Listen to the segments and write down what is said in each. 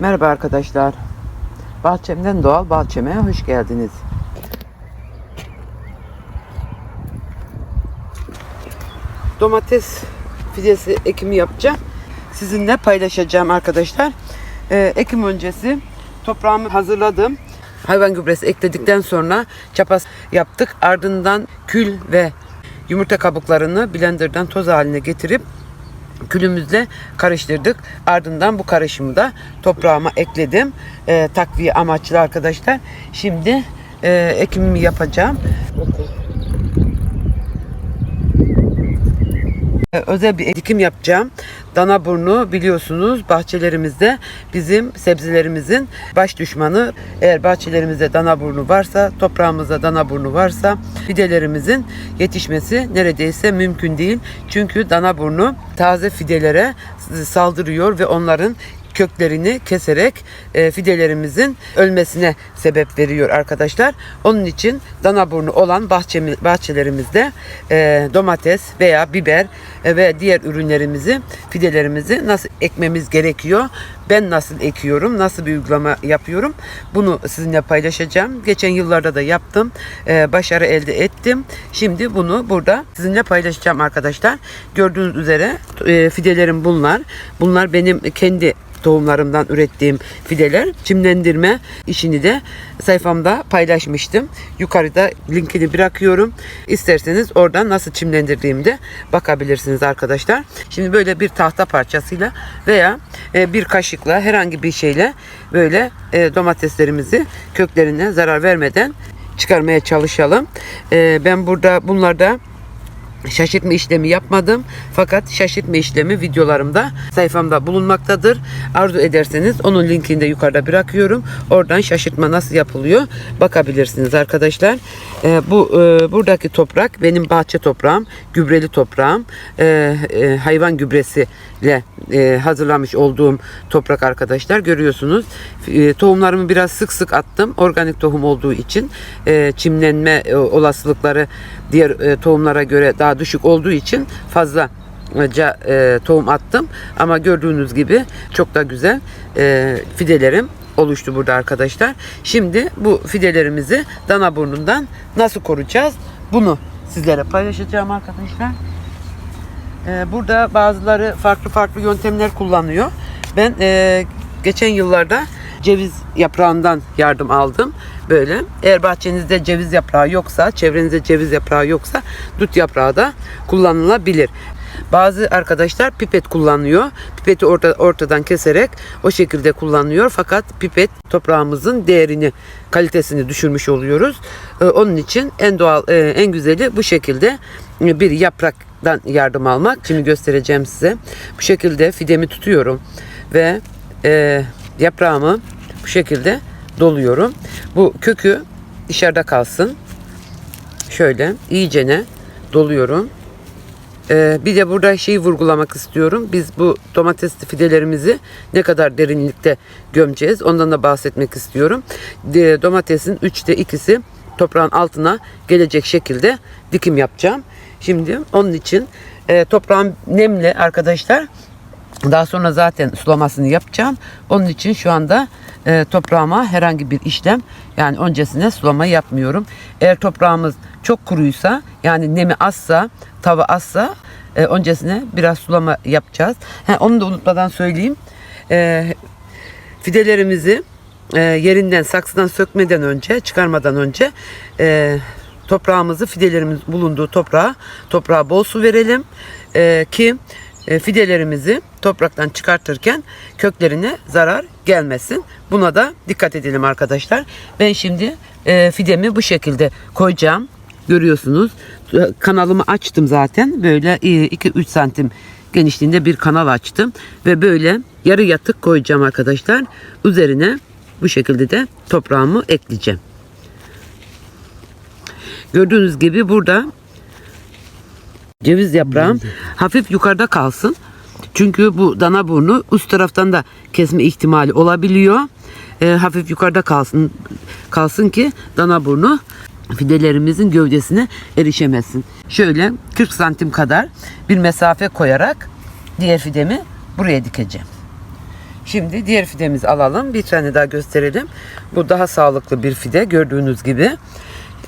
Merhaba arkadaşlar. Bahçemden doğal bahçeme hoş geldiniz. Domates fidesi ekimi yapacağım. Sizinle paylaşacağım arkadaşlar. Ee, ekim öncesi toprağımı hazırladım. Hayvan gübresi ekledikten sonra çapas yaptık. Ardından kül ve yumurta kabuklarını blenderdan toz haline getirip külümüzle karıştırdık. Ardından bu karışımı da toprağıma ekledim. Ee, takviye amaçlı arkadaşlar. Şimdi e, ekimimi yapacağım. Ee, özel bir dikim yapacağım. Dana burnu biliyorsunuz bahçelerimizde bizim sebzelerimizin baş düşmanı. Eğer bahçelerimizde dana burnu varsa, toprağımızda dana burnu varsa fidelerimizin yetişmesi neredeyse mümkün değil. Çünkü dana burnu taze fidelere saldırıyor ve onların köklerini keserek e, fidelerimizin ölmesine sebep veriyor arkadaşlar. Onun için dana burnu olan bahçemi, bahçelerimizde e, domates veya biber e, ve diğer ürünlerimizi fidelerimizi nasıl ekmemiz gerekiyor? Ben nasıl ekiyorum? Nasıl bir uygulama yapıyorum? Bunu sizinle paylaşacağım. Geçen yıllarda da yaptım. E, başarı elde ettim. Şimdi bunu burada sizinle paylaşacağım arkadaşlar. Gördüğünüz üzere e, fidelerim bunlar. Bunlar benim kendi tohumlarımdan ürettiğim fideler çimlendirme işini de sayfamda paylaşmıştım. Yukarıda linkini bırakıyorum. İsterseniz oradan nasıl çimlendirdiğimi de bakabilirsiniz arkadaşlar. Şimdi böyle bir tahta parçasıyla veya e, bir kaşıkla herhangi bir şeyle böyle e, domateslerimizi köklerine zarar vermeden çıkarmaya çalışalım. E, ben burada bunlarda şaşırtma işlemi yapmadım. Fakat şaşırtma işlemi videolarımda sayfamda bulunmaktadır. Arzu ederseniz onun linkini de yukarıda bırakıyorum. Oradan şaşırtma nasıl yapılıyor bakabilirsiniz arkadaşlar. Ee, bu e, buradaki toprak benim bahçe toprağım, gübreli toprağım. Ee, e, hayvan gübresiyle e, hazırlamış olduğum toprak arkadaşlar. Görüyorsunuz. E, tohumlarımı biraz sık sık attım. Organik tohum olduğu için e, çimlenme e, olasılıkları diğer e, tohumlara göre daha düşük olduğu için fazla e, tohum attım ama gördüğünüz gibi çok da güzel e, fidelerim oluştu burada arkadaşlar. Şimdi bu fidelerimizi dana burnundan nasıl koruyacağız? Bunu sizlere paylaşacağım arkadaşlar. E, burada bazıları farklı farklı yöntemler kullanıyor. Ben e, geçen yıllarda ceviz yaprağından yardım aldım. Böyle. Eğer bahçenizde ceviz yaprağı yoksa, çevrenizde ceviz yaprağı yoksa dut yaprağı da kullanılabilir. Bazı arkadaşlar pipet kullanıyor. Pipeti orta, ortadan keserek o şekilde kullanıyor. Fakat pipet toprağımızın değerini, kalitesini düşürmüş oluyoruz. Ee, onun için en doğal, e, en güzeli bu şekilde bir yapraktan yardım almak. Şimdi göstereceğim size. Bu şekilde fidemi tutuyorum ve e, yaprağımı bu şekilde doluyorum. Bu kökü dışarıda kalsın. Şöyle iyicene doluyorum. Ee, bir de burada şeyi vurgulamak istiyorum. Biz bu domates fidelerimizi ne kadar derinlikte gömeceğiz ondan da bahsetmek istiyorum. De, domatesin üçte ikisi toprağın altına gelecek şekilde dikim yapacağım. Şimdi onun için e, toprağım nemli arkadaşlar. Daha sonra zaten sulamasını yapacağım. Onun için şu anda e, toprağıma herhangi bir işlem yani öncesine sulama yapmıyorum. Eğer toprağımız çok kuruysa yani nemi azsa, tava azsa e, öncesine biraz sulama yapacağız. He, onu da unutmadan söyleyeyim. E, fidelerimizi e, yerinden saksıdan sökmeden önce çıkarmadan önce e, toprağımızı fidelerimiz bulunduğu toprağa toprağa bol su verelim e, ki fidelerimizi topraktan çıkartırken köklerine zarar gelmesin. Buna da dikkat edelim arkadaşlar. Ben şimdi e, fidemi bu şekilde koyacağım. Görüyorsunuz E, kanalımı açtım zaten. Böyle 2-3 santim genişliğinde bir kanal açtım. Ve böyle yarı yatık koyacağım arkadaşlar. Üzerine bu şekilde de toprağımı ekleyeceğim. Gördüğünüz gibi burada ceviz yaprağım hafif yukarıda kalsın. Çünkü bu dana burnu üst taraftan da kesme ihtimali olabiliyor. E, hafif yukarıda kalsın kalsın ki dana burnu fidelerimizin gövdesine erişemesin. Şöyle 40 santim kadar bir mesafe koyarak diğer fidemi buraya dikeceğim. Şimdi diğer fidemizi alalım. Bir tane daha gösterelim. Bu daha sağlıklı bir fide gördüğünüz gibi.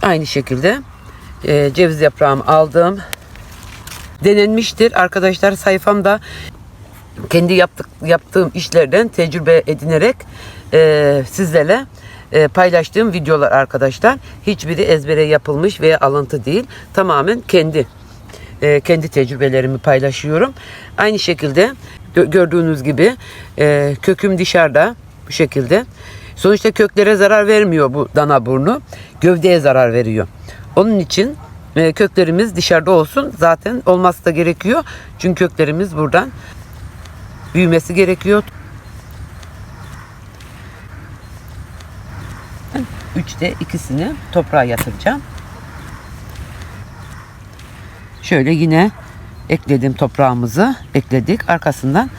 Aynı şekilde e, ceviz yaprağımı aldım. Denenmiştir. Arkadaşlar sayfamda kendi yaptık, yaptığım işlerden tecrübe edinerek e, sizlerle e, paylaştığım videolar arkadaşlar. Hiçbiri ezbere yapılmış veya alıntı değil. Tamamen kendi e, kendi tecrübelerimi paylaşıyorum. Aynı şekilde gö- gördüğünüz gibi e, köküm dışarıda bu şekilde. Sonuçta köklere zarar vermiyor bu dana burnu. Gövdeye zarar veriyor. Onun için e, köklerimiz dışarıda olsun. Zaten olması da gerekiyor. Çünkü köklerimiz buradan büyümesi gerekiyor. Üçte ikisini toprağa yatıracağım. Şöyle yine ekledim toprağımızı. Ekledik. Arkasından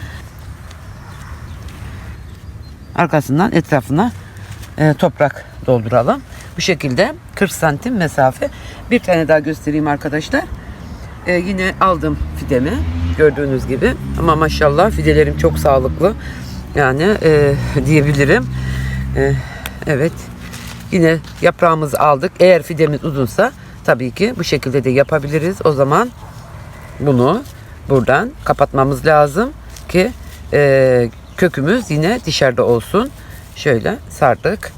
arkasından etrafına e, toprak dolduralım. Bu şekilde 40 santim mesafe. Bir tane daha göstereyim arkadaşlar. E, yine aldım fidemi gördüğünüz gibi. Ama maşallah fidelerim çok sağlıklı. Yani e, diyebilirim. E, evet. Yine yaprağımızı aldık. Eğer fidemiz uzunsa tabii ki bu şekilde de yapabiliriz. O zaman bunu buradan kapatmamız lazım ki e, kökümüz yine dışarıda olsun. Şöyle sardık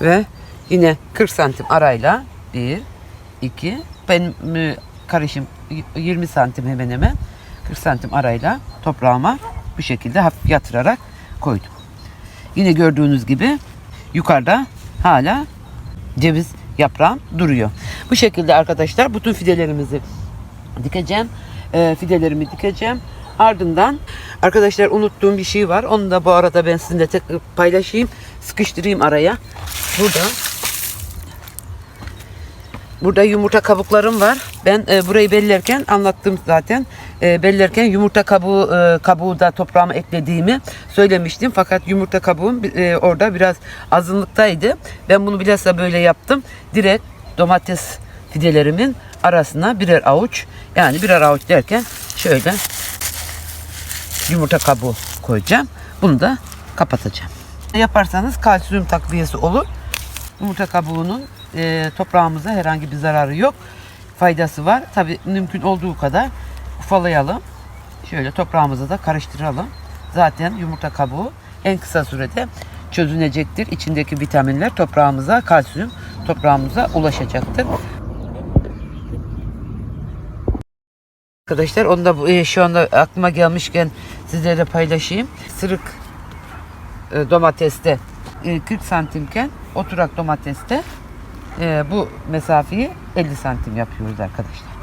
ve yine 40 santim arayla 1 2 benim e, karışım 20 santim hemen hemen 40 santim arayla toprağıma bu şekilde hafif yatırarak koydum. Yine gördüğünüz gibi yukarıda hala ceviz yaprağım duruyor. Bu şekilde arkadaşlar bütün fidelerimizi dikeceğim. Ee, fidelerimi dikeceğim. Ardından arkadaşlar unuttuğum bir şey var. Onu da bu arada ben sizinle tek paylaşayım. Sıkıştırayım araya. Burada Burada yumurta kabuklarım var. Ben e, burayı bellerken anlattım zaten. E, bellerken yumurta kabuğu e, kabuğu da toprağıma eklediğimi söylemiştim. Fakat yumurta kabuğum e, orada biraz azınlıktaydı. Ben bunu bilhassa böyle yaptım. Direkt domates fidelerimin arasına birer avuç yani birer avuç derken şöyle yumurta kabuğu koyacağım. Bunu da kapatacağım. Yaparsanız kalsiyum takviyesi olur. Yumurta kabuğunun e, toprağımıza herhangi bir zararı yok. Faydası var. Tabi mümkün olduğu kadar ufalayalım. Şöyle toprağımıza da karıştıralım. Zaten yumurta kabuğu en kısa sürede çözünecektir. İçindeki vitaminler toprağımıza, kalsiyum toprağımıza ulaşacaktır. Arkadaşlar onu da e, şu anda aklıma gelmişken sizlerle paylaşayım. Sırık e, domateste e, 40 santimken oturak domateste e, bu mesafeyi 50 santim yapıyoruz arkadaşlar.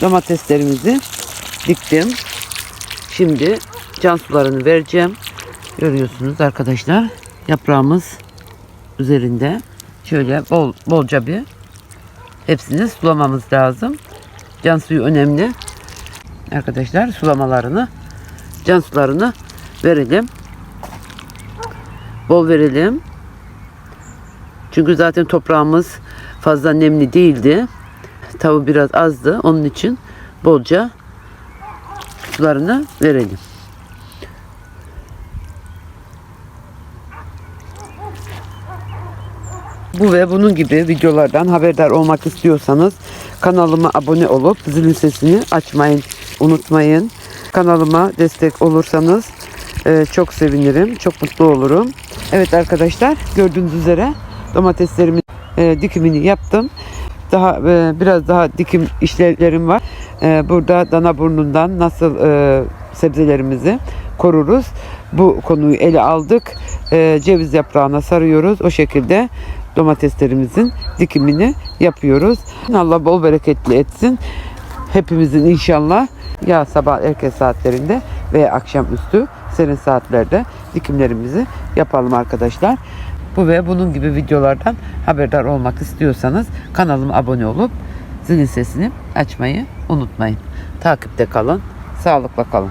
Domateslerimizi diktim. Şimdi can sularını vereceğim. Görüyorsunuz arkadaşlar. Yaprağımız üzerinde. Şöyle bol bolca bir hepsini sulamamız lazım. Can suyu önemli. Arkadaşlar sulamalarını can sularını verelim. Bol verelim. Çünkü zaten toprağımız fazla nemli değildi. Tavu biraz azdı. Onun için bolca sularını verelim. Bu ve bunun gibi videolardan haberdar olmak istiyorsanız kanalıma abone olup zilin sesini açmayın, unutmayın. Kanalıma destek olursanız e, çok sevinirim, çok mutlu olurum. Evet arkadaşlar gördüğünüz üzere domateslerimin e, dikimini yaptım. Daha e, biraz daha dikim işlemlerim var. E, burada dana burnundan nasıl e, sebzelerimizi koruruz. Bu konuyu ele aldık. E, ceviz yaprağına sarıyoruz. O şekilde domateslerimizin dikimini yapıyoruz. Allah bol bereketli etsin. Hepimizin inşallah ya sabah erken saatlerinde veya akşamüstü serin saatlerde dikimlerimizi yapalım arkadaşlar. Bu ve bunun gibi videolardan haberdar olmak istiyorsanız kanalıma abone olup zilin sesini açmayı unutmayın. Takipte kalın, sağlıkla kalın.